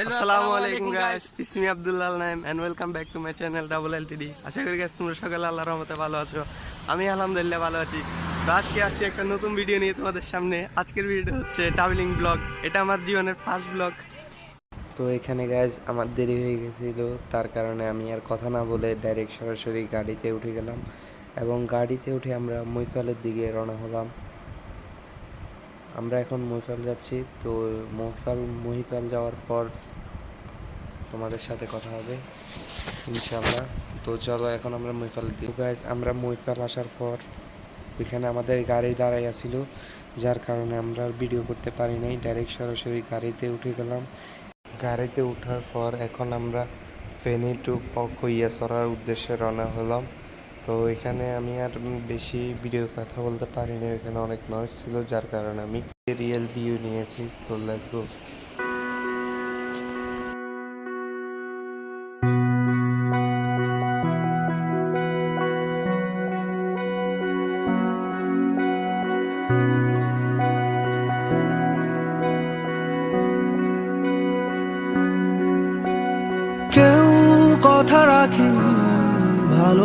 Hello, আসসালামু assalamu আলাইকুম alaikum, guys it's Abdullah Naim and welcome back to my channel double LTD আশা করি guys তোমরা সকালে আল্লাহর রহমতে ভালো আছো। আমি আলহামদুলিল্লাহ ভালো আছি। তো আজকে আসছি একটা নতুন ভিডিও নিয়ে তোমাদের সামনে। আজকের ভিডিও হচ্ছে ট্রাভেলিং ব্লগ এটা আমার জীবনের ফার্স্ট ব্লগ তো এখানে গাইজ আমার দেরি হয়ে গেছিল। তার কারণে আমি আর কথা না বলে ডাইরেক্ট সরাসরি গাড়িতে উঠে গেলাম। এবং গাড়িতে উঠে আমরা মৈফালের দিকে রওনা হলাম। আমরা এখন মহিফাল যাচ্ছি। তো মহিফাল মহিফাল যাওয়ার পর তোমাদের সাথে কথা হবে। ইনশাল্লাহ তো চলো, এখন আমরা মহিফাল দিই। গাইজ আমরা মহিফাল আসার পর ওইখানে আমাদের গাড়ি দাঁড়াই আছিল, যার কারণে আমরা ভিডিও করতে পারি নাই। ডাইরেক্ট সরাসরি গাড়িতে উঠে গেলাম। গাড়িতে ওঠার পর এখন আমরা ফেনী টু কইয়াছড়ার উদ্দেশ্যে রওনা হলাম। তো এখানে আমি আর বেশি ভিডিও কথা বলতে পারিনি, এখানে অনেক নয়েজ ছিল, যার কারণে আমি রিয়েল ভিউ নিয়েছি। তো লেটস গো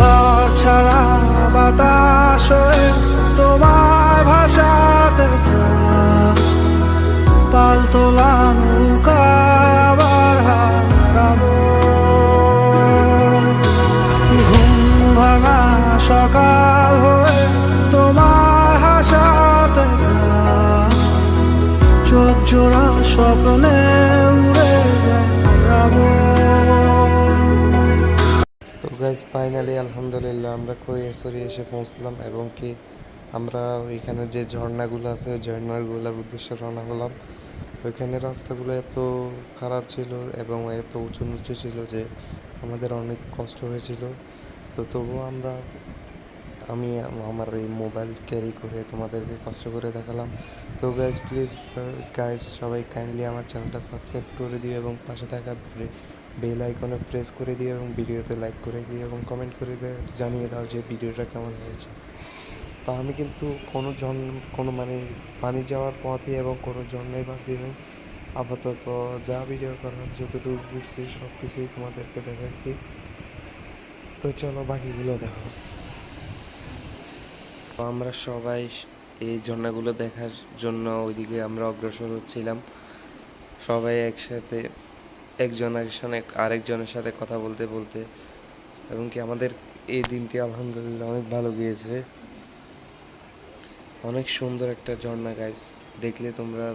ঘর ছাড়া বাতাস তোমার ভাষাতে পাল তোলা নৌকায় আবার হারাবো। ঘুম ভাঙা সকাল হয়ে তোমার হাসাতে চোখ জোড়া স্বপ্নে গাইজ ফাইনালি আলহামদুলিল্লাহ আমরা কৈয়াসরি এসে পৌঁছলাম এবং কি আমরা ওইখানে যে ঝর্ণাগুলো আছে, ওই ঝর্ণাগুলোর উদ্দেশ্যে রওনা হলাম। ওইখানে রাস্তাগুলো এত খারাপ ছিল এবং এত উঁচু নিচু ছিল যে আমাদের অনেক কষ্ট হয়েছিল। তো তবুও আমরা, আমি আমার এই মোবাইল ক্যারি করে তোমাদেরকে কষ্ট করে দেখালাম। তো গাইজ প্লিজ গাইজ সবাই কাইন্ডলি আমার চ্যানেলটা সাবস্ক্রাইব করে দিও এবং পাশে থাকা বেল আইকনে প্রেস করে দিও এবং ভিডিওতে লাইক করে দিও এবং কমেন্ট করে দিয়ে জানিয়ে দাও যে ভিডিওটা কেমন হয়েছে। তা আমি কিন্তু কোনো জন, কোনো মানে পানি যাওয়ার পথে এবং কোনো জন্মে বাদ দিই নাই। আপাতত যা ভিডিও করার যতটুকু ঘুরছি সব কিছুই তোমাদেরকে দেখাচ্ছি। তো চলো বাকিগুলো দেখো। আমরা সবাই এই ঝর্ণাগুলো দেখার জন্য ওইদিকে আমরা অগ্রসর হচ্ছিলাম। সবাই একসাথে একজন একজনে আরেকজনের সাথে কথা বলতে বলতে, এবং কি আমাদের এই দিনটি আলহামদুলিল্লাহ অনেক ভালো গিয়েছে। অনেক সুন্দর একটা ঝর্ণা গাইস দেখলে তোমরা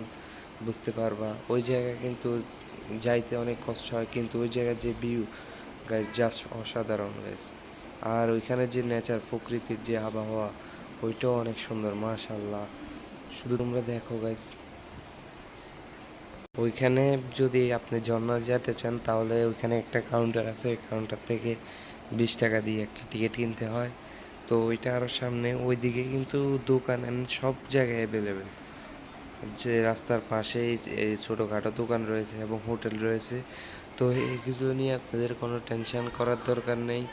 বুঝতে পারবা। ওই জায়গায় কিন্তু যাইতে অনেক কষ্ট হয়, কিন্তু ওই জায়গায় যে ভিউ গাইস জাস্ট অসাধারণ গাইস আর ওইখানে যে নেচার প্রকৃতির যে আবহাওয়া, ওইটাও অনেক সুন্দর মাশাল্লাহ শুধু তোমরা দেখো গাইস ওইখানে যদি আপনি ঝর্ণা যেতে চান, তাহলে ওইখানে একটা কাউন্টার আছে। কাউন্টার থেকে বিশ টাকা দিয়ে একটা টিকিট কিনতে হয়। তো ওইটা আরও সামনে, ওইদিকে কিন্তু দোকান এমনি সব জায়গায় অ্যাভেলেবেল যে রাস্তার পাশেই এই ছোটোখাটো দোকান রয়েছে এবং হোটেল রয়েছে। তো এই কিছু নিয়ে আপনাদের কোনো টেনশন করার দরকার নেই।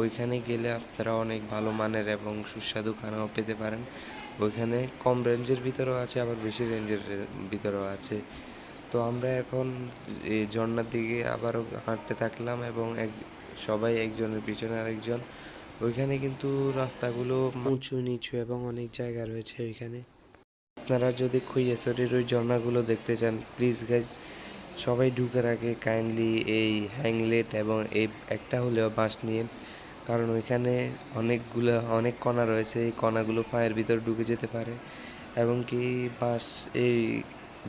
ওইখানে গেলে আপনারা অনেক ভালো মানের এবং সুস্বাদু খানাও পেতে পারেন। ওইখানে কম রেঞ্জের ভিতরেও আছে, আবার বেশি রেঞ্জের ভিতরেও আছে। তো আমরা এখন এই ঝর্ণার দিকে আবারও হাঁটতে থাকলাম এবং এক, সবাই একজনের পিছনে আরেকজন। ওইখানে কিন্তু রাস্তাগুলো উঁচু, নিচু এবং অনেক জায়গা রয়েছে ওইখানে। আপনারা যদি খুইয়াছড়ির ওই ঝর্ণাগুলো দেখতে চান প্লিজ গাইজ সবাই ঢুকে রাখে কাইন্ডলি এই হ্যাংলেট এবং এই একটা হলেও বাঁশ নিন কারণ ওইখানে অনেকগুলো, অনেক কণা রয়েছে, এই কণাগুলো ফায়ের ভিতর ঢুকে যেতে পারে। এবং কি বাঁশ, এই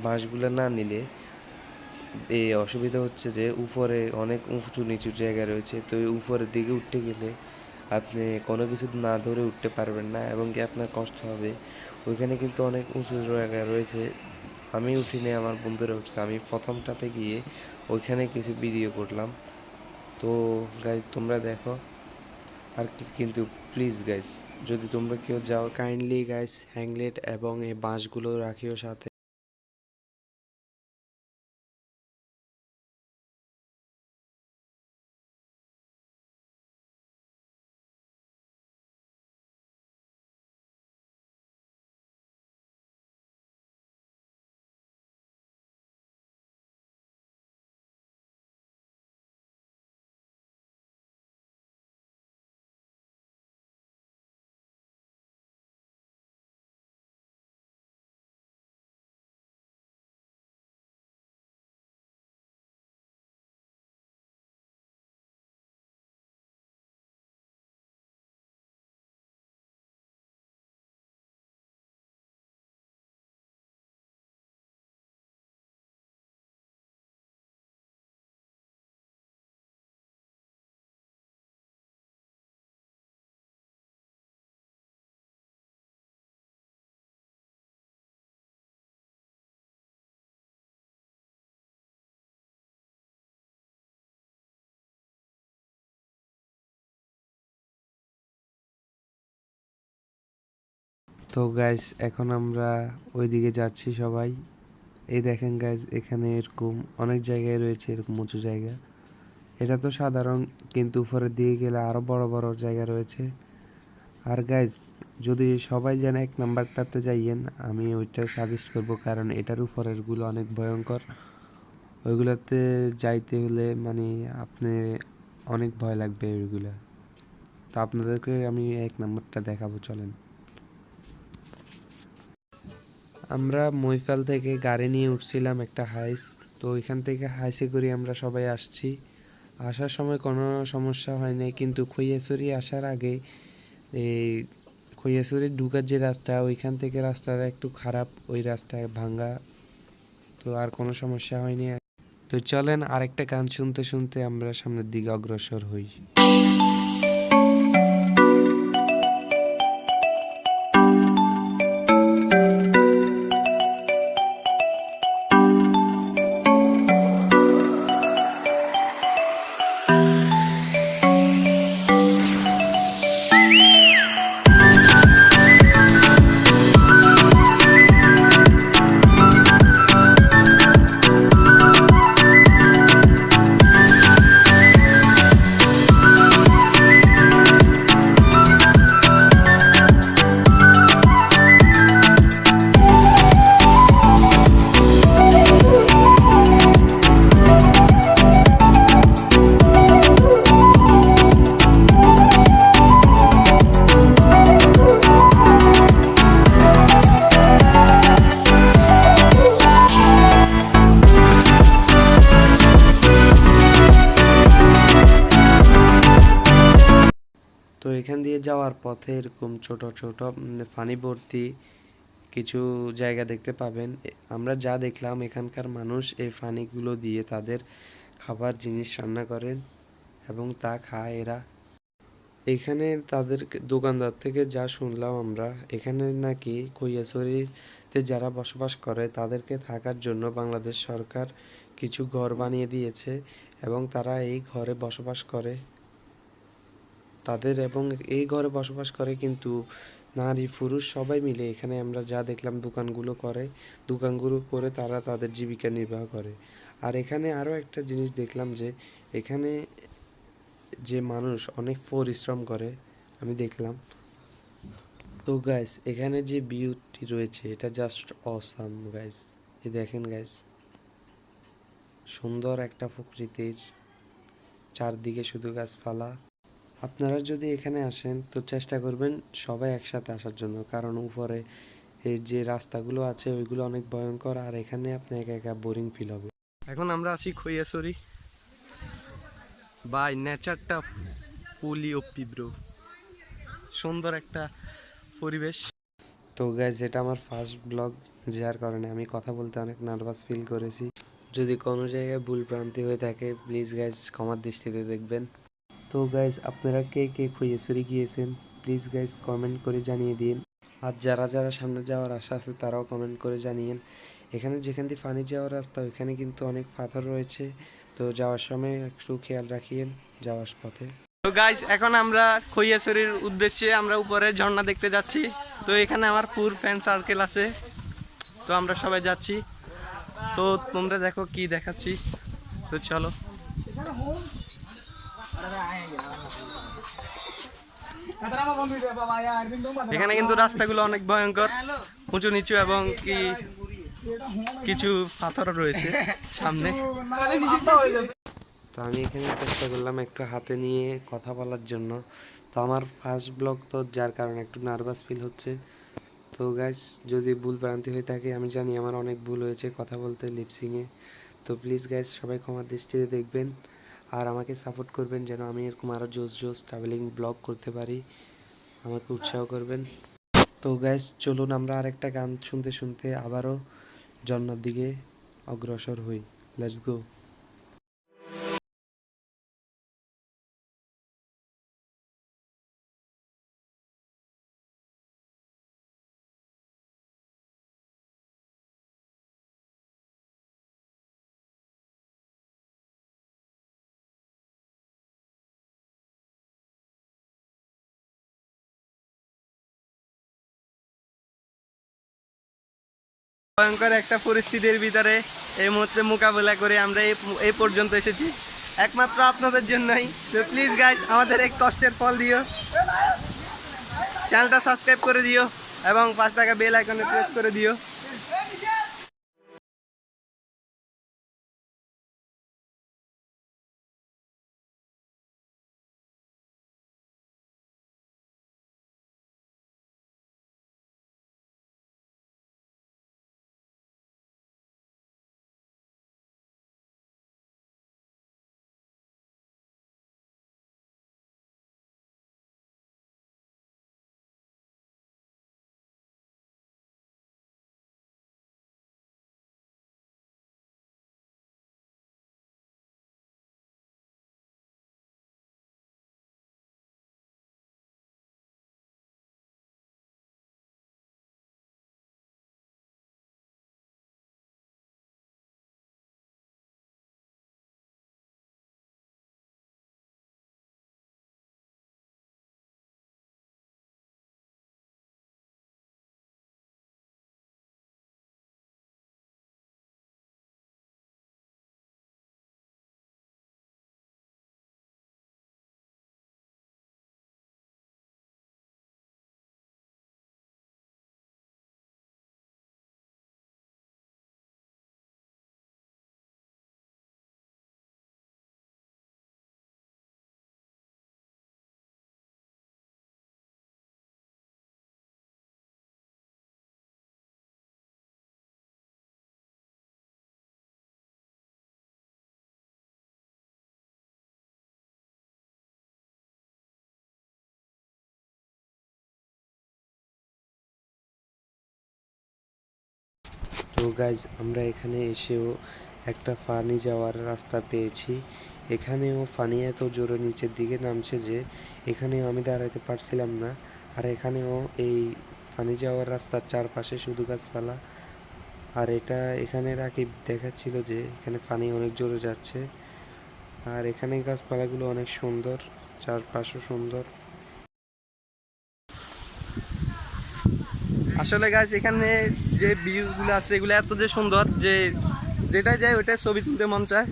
বাঁশগুলো না নিলে এই অসুবিধা হচ্ছে যে উপরে অনেক উঁচু নিচু জায়গা রয়েছে। তো উপরের দিকে উঠতে গেলে আপনি কোনো কিছু না ধরে উঠতে পারবেন না এবং কি আপনার কষ্ট হবে। ওইখানে কিন্তু অনেক উঁচু জায়গা রয়েছে। আমি উঠিনি আমার বন্ধুরা উঠছে। আমি প্রথমটাতে গিয়ে ওইখানে কিছু ভিডিও করলাম। তো গাইজ তোমরা দেখো। আর কিন্তু প্লিজ গাইজ যদি তোমরা কেউ যাও কাইন্ডলি গাইজ হ্যাংলেট এবং এই বাঁশগুলো রাখিও সাথে। তো গাইজ এখন আমরা ওই দিকে যাচ্ছি সবাই। এই দেখেন গাইজ এখানে এরকম অনেক জায়গায় রয়েছে এরকম উঁচু জায়গা। এটা তো সাধারণ, কিন্তু উপরের দিকে গেলে আরও বড় বড় জায়গা রয়েছে। আর গাইজ যদি সবাই যেন এক নাম্বারটাতে যাইয়েন, আমি ওইটা সাজেস্ট করব, কারণ এটার উপরেরগুলো অনেক ভয়ঙ্কর। ওইগুলোতে যাইতে হলে মানে আপনি অনেক ভয় লাগবে ওইগুলো। তো আপনাদেরকে আমি এক নাম্বারটা দেখাবো, চলেন। আমরা মৈফাল থেকে গাড়ি নিয়ে উঠছিলাম একটা হাইস। তো ওইখান থেকে হাইসে করে আমরা সবাই আসছি। আসার সময় কোনো সমস্যা হয়নি কিন্তু খৈয়াছড়ি আসার আগে এই খৈয়াছড়ি ঢুকার যে রাস্তা, ওইখান থেকে রাস্তাটা একটু খারাপ, ওই রাস্তায় ভাঙ্গা। তো আর কোনো সমস্যা হয়নি। তো চলেন আরেকটা গান শুনতে শুনতে আমরা সামনের দিকে অগ্রসর হই। তো এখান দিয়ে যাওয়ার পথে এরকম ছোট ছোট পানি ভর্তি কিছু জায়গা দেখতে পাবেন। আমরা যা দেখলাম, এখানকার মানুষ এই পানিগুলো দিয়ে তাদের খাবার, জিনিস রান্না করেন এবং তা খায় এরা। এখানে তাদের দোকানদার থেকে যা শুনলাম আমরা, এখানে নাকি কৈয়াছড়িতে যারা বসবাস করে, তাদেরকে থাকার জন্য বাংলাদেশ সরকার কিছু ঘর বানিয়ে দিয়েছে এবং তারা এই ঘরে বসবাস করে। তাদের এবং এই ঘরে বসবাস করে কিন্তু নারী, পুরুষ সবাই মিলে। এখানে আমরা যা দেখলাম, দোকানগুলো করে দোকানগুলো করে তারা তাদের জীবিকা নির্বাহ করে। আর এখানে আরও একটা জিনিস দেখলাম যে, এখানে যে মানুষ অনেক পরিশ্রম করে, আমি দেখলাম। তো গাইস এখানে যে বিউটি রয়েছে, এটা জাস্ট অসাম গাইস এ দেখেন গাইস সুন্দর একটা প্রকৃতির চারদিকে শুধু গাছপালা। আপনারা যদি এখানে আসেন তো চেষ্টা করবেন সবাই একসাথে আসার জন্য। কারণ উপরে এই যে রাস্তাগুলো আছে ওইগুলো অনেক ভয়ঙ্কর আর এখানে আপনি একা একা বোরিং ফিল হবে। এখন আমরা আছি খৈয়াছড়ি। বাই নেচারটা পুলি ওপি ব্রো সুন্দর একটা পরিবেশ। তো গাইজ এটা আমার ফার্স্ট ব্লগ যার কারণে আমি কথা বলতে অনেক নার্ভাস ফিল করেছি। যদি কোনো জায়গায় ভুল ভ্রান্তি হয়ে থাকে প্লিজ গাইজ ক্ষমার দৃষ্টিতে দেখবেন। তো গাইজ আপনারা কে কে খুঁজেছড়ি গিয়েছেন? প্লিজ গাইজ কমেন্ট করে জানিয়ে দিন। আর যারা যারা সামনে যাওয়ার আশা আছে, তারাও কমেন্ট করে জানিয়েন। এখানে যেখান দিয়ে পানি যাওয়ার রাস্তা, ওইখানে কিন্তু অনেক পাথর রয়েছে। তো যাওয়ার সময় একটু খেয়াল রাখিয়েন যাওয়ার পথে। তো গাইস এখন আমরা খৈয়াছড়ির উদ্দেশ্যে আমরা উপরে ঝর্ণা দেখতে যাচ্ছি। তো এখানে আমার পুর ফ্যান সার্কেল আছে। তো আমরা সবাই যাচ্ছি। তো তোমরা দেখো কি দেখাচ্ছি। তো চলো। এখানে কিন্তু রাস্তাগুলো অনেক ভয়ঙ্কর, উঁচু নিচু এবং কি কিছু পাথর রয়েছে সামনে। তো আমি এখানে চেষ্টা করলাম একটু হাতে নিয়ে কথা বলার জন্য। তো আমার ফার্স্ট ব্লগ তো যার কারণে একটু নার্ভাস ফিল হচ্ছে। তো গাইস যদি ভুল ভ্রান্তি হয়ে থাকে, আমি জানি আমার অনেক ভুল হয়েছে কথা বলতে লিপসিংয়ে তো প্লিজ গাইস সবাই ক্ষমার দৃষ্টিতে দেখবেন। আর আমাকে সাপোর্ট করবেন যেন আমি এরকম আরও জোস জোস ট্রাভেলিং ব্লগ করতে পারি। আমাকে উৎসাহ করবেন। তো গ্যাস চলুন আমরা আরেকটা গান শুনতে শুনতে আবারও জন্নার দিকে অগ্রসর হই। লেটস গো ভয়ঙ্কর একটা পরিস্থিতির ভিতরে এই মুহূর্তে মোকাবেলা করে আমরা এই পর্যন্ত এসেছি। একমাত্র আপনাদের জন্যই। তো প্লিজ গাইস আমাদের এক কষ্টের ফল দিও। চ্যানেলটা সাবস্ক্রাইব করে দিও এবং পাঁচ টাকা বেল আইকনে প্রেস করে দিও। তো গাইজ আমরা এখানে এসেও একটা ফানি যাওয়ার রাস্তা পেয়েছি। এখানেও ফানি এত জোরে নিচের দিকে নামছে যে, এখানেও আমি দাঁড়াতে পারছিলাম না। আর এখানেও এই ফানি যাওয়ার রাস্তার চারপাশে শুধু গাছপালা। আর এটা এখানে রাকিব দেখাচ্ছিল যে, এখানে ফানি অনেক জোরে যাচ্ছে। আর এখানে গাছপালাগুলো অনেক সুন্দর, চারপাশও সুন্দর। আসলে গাছ এখানে যে ভিউগুলো আছে, এগুলো এত যে সুন্দর যে যেটাই যায় ওইটাই ছবি তুলতে মন চায়।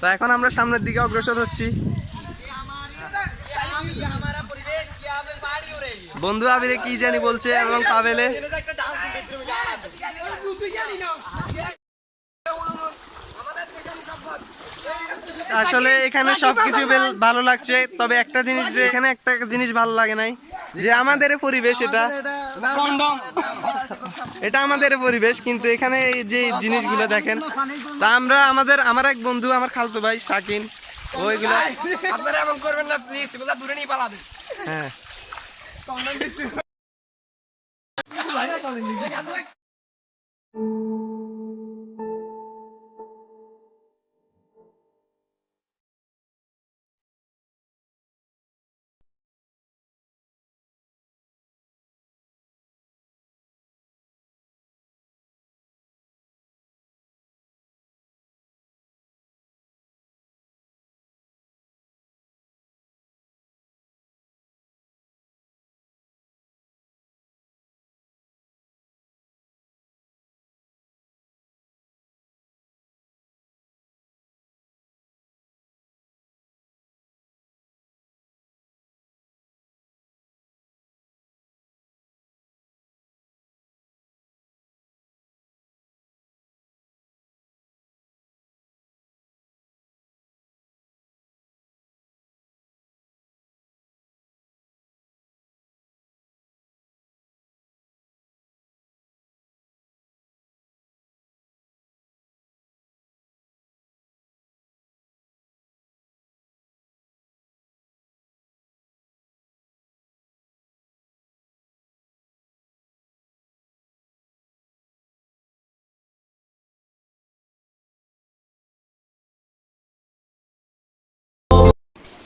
তো এখন আমরা সামনের দিকে অগ্রসর হচ্ছি। বন্ধু আবিরে কি জানি বলছে এবং পাবেলে। আসলে এখানে সবকিছু ভালো লাগছে, তবে একটা জিনিস যে এখানে একটা জিনিস ভালো লাগে নাই। যে আমাদের পরিবেশ এটা এটা আমাদের পরিবেশ কিন্তু এখানে এই যে জিনিসগুলো দেখেন তা আমরা আমাদের আমার এক বন্ধু আমার খালতো ভাই সাকিন ওইগুলো আপনারা এমন করবেন না প্লিজ এগুলো দূরে নিয়ে পালাবেন। হ্যাঁ।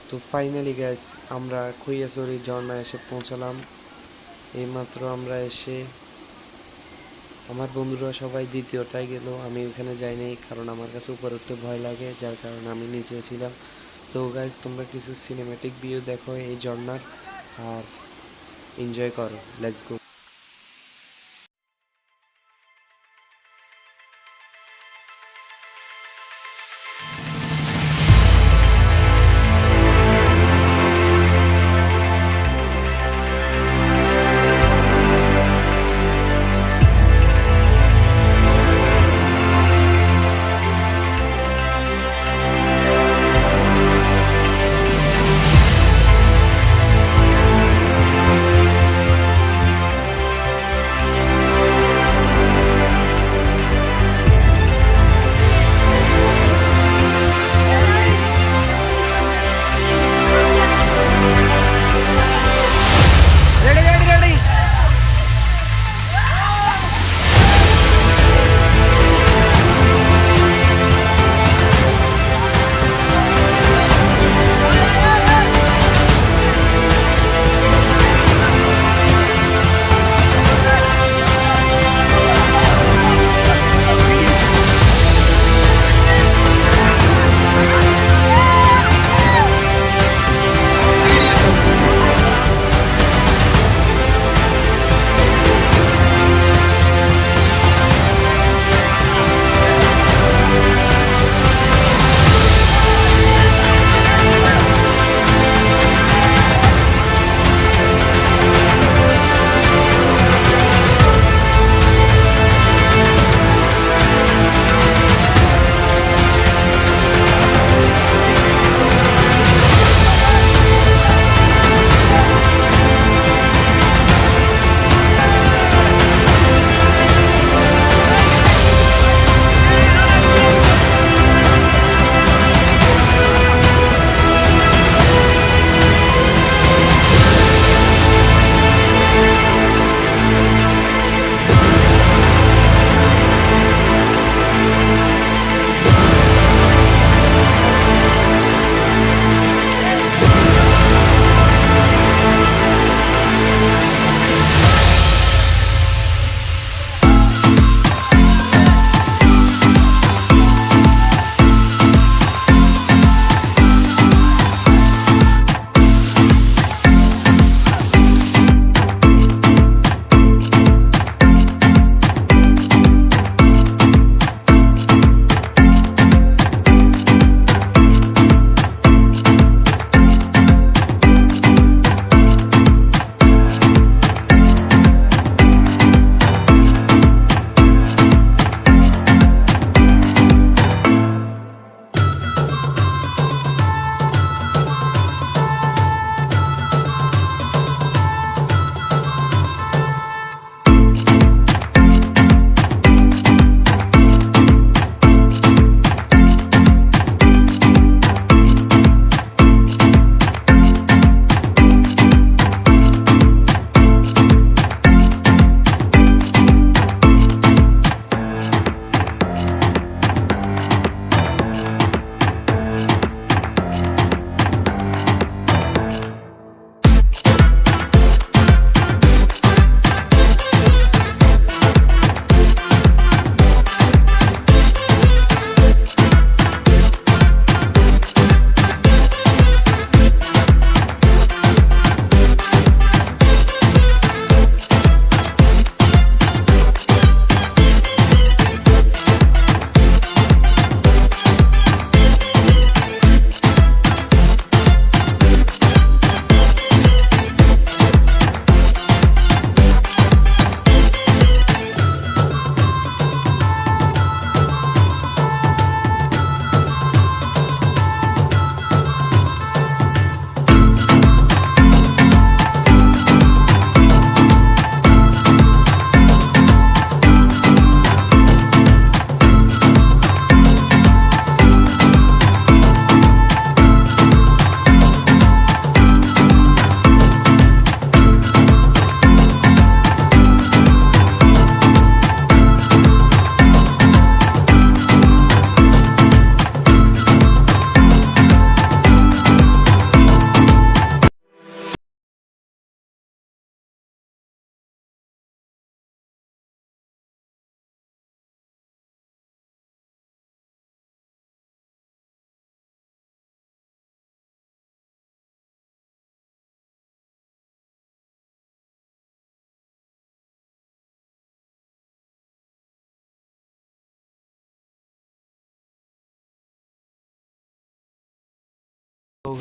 তো ফাইনালি গ্যাস আমরা খৈয়াছড়ি ঝর্ণা এসে পৌঁছালাম। এইমাত্র আমরা এসে আমার বন্ধুরা সবাই দ্বিতীয়টায় গেল। আমি ওখানে যাইনি কারণ আমার কাছে উপরে উঠতে ভয় লাগে, যার কারণে আমি নিচে ছিলাম। তো গাইজ তোমরা কিছু সিনেমেটিক ভিউ দেখো এই ঝর্ণার, আর এনজয় করো। লেটস গো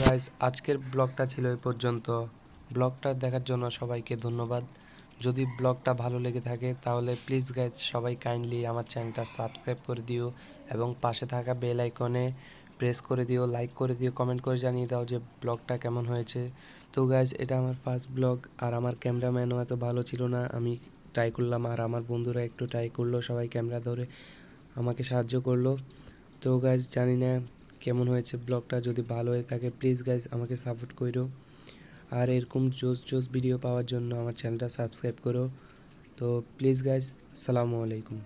গাইজ আজকের ব্লগটা ছিল এই পর্যন্ত। ব্লগটা দেখার জন্য সবাইকে ধন্যবাদ। যদি ব্লগটা ভালো লেগে থাকে, তাহলে প্লিজ গাইজ সবাই কাইন্ডলি আমার চ্যানেলটা সাবস্ক্রাইব করে দিও এবং পাশে থাকা বেল আইকনে প্রেস করে দিও লাইক করে দিও কমেন্ট করে জানিয়ে দাও যে ব্লগটা কেমন হয়েছে। তো গাইজ এটা আমার ফার্স্ট ব্লগ আর আমার ক্যামেরাম্যানও এত ভালো ছিল না, আমি ট্রাই করলাম, আর আমার বন্ধুরা একটু ট্রাই করল, সবাই ক্যামেরা ধরে আমাকে সাহায্য করল। তো গাইজ জানি না কেমন হয়েছে ব্লগটা যদি ভালো হয়ে থাকে প্লিজ গাইজ আমাকে সাপোর্ট করো আর এরকম জোস জোস ভিডিও পাওয়ার জন্য আমার চ্যানেলটা সাবস্ক্রাইব করো। তো প্লিজ গাইজ সালামু আলাইকুম।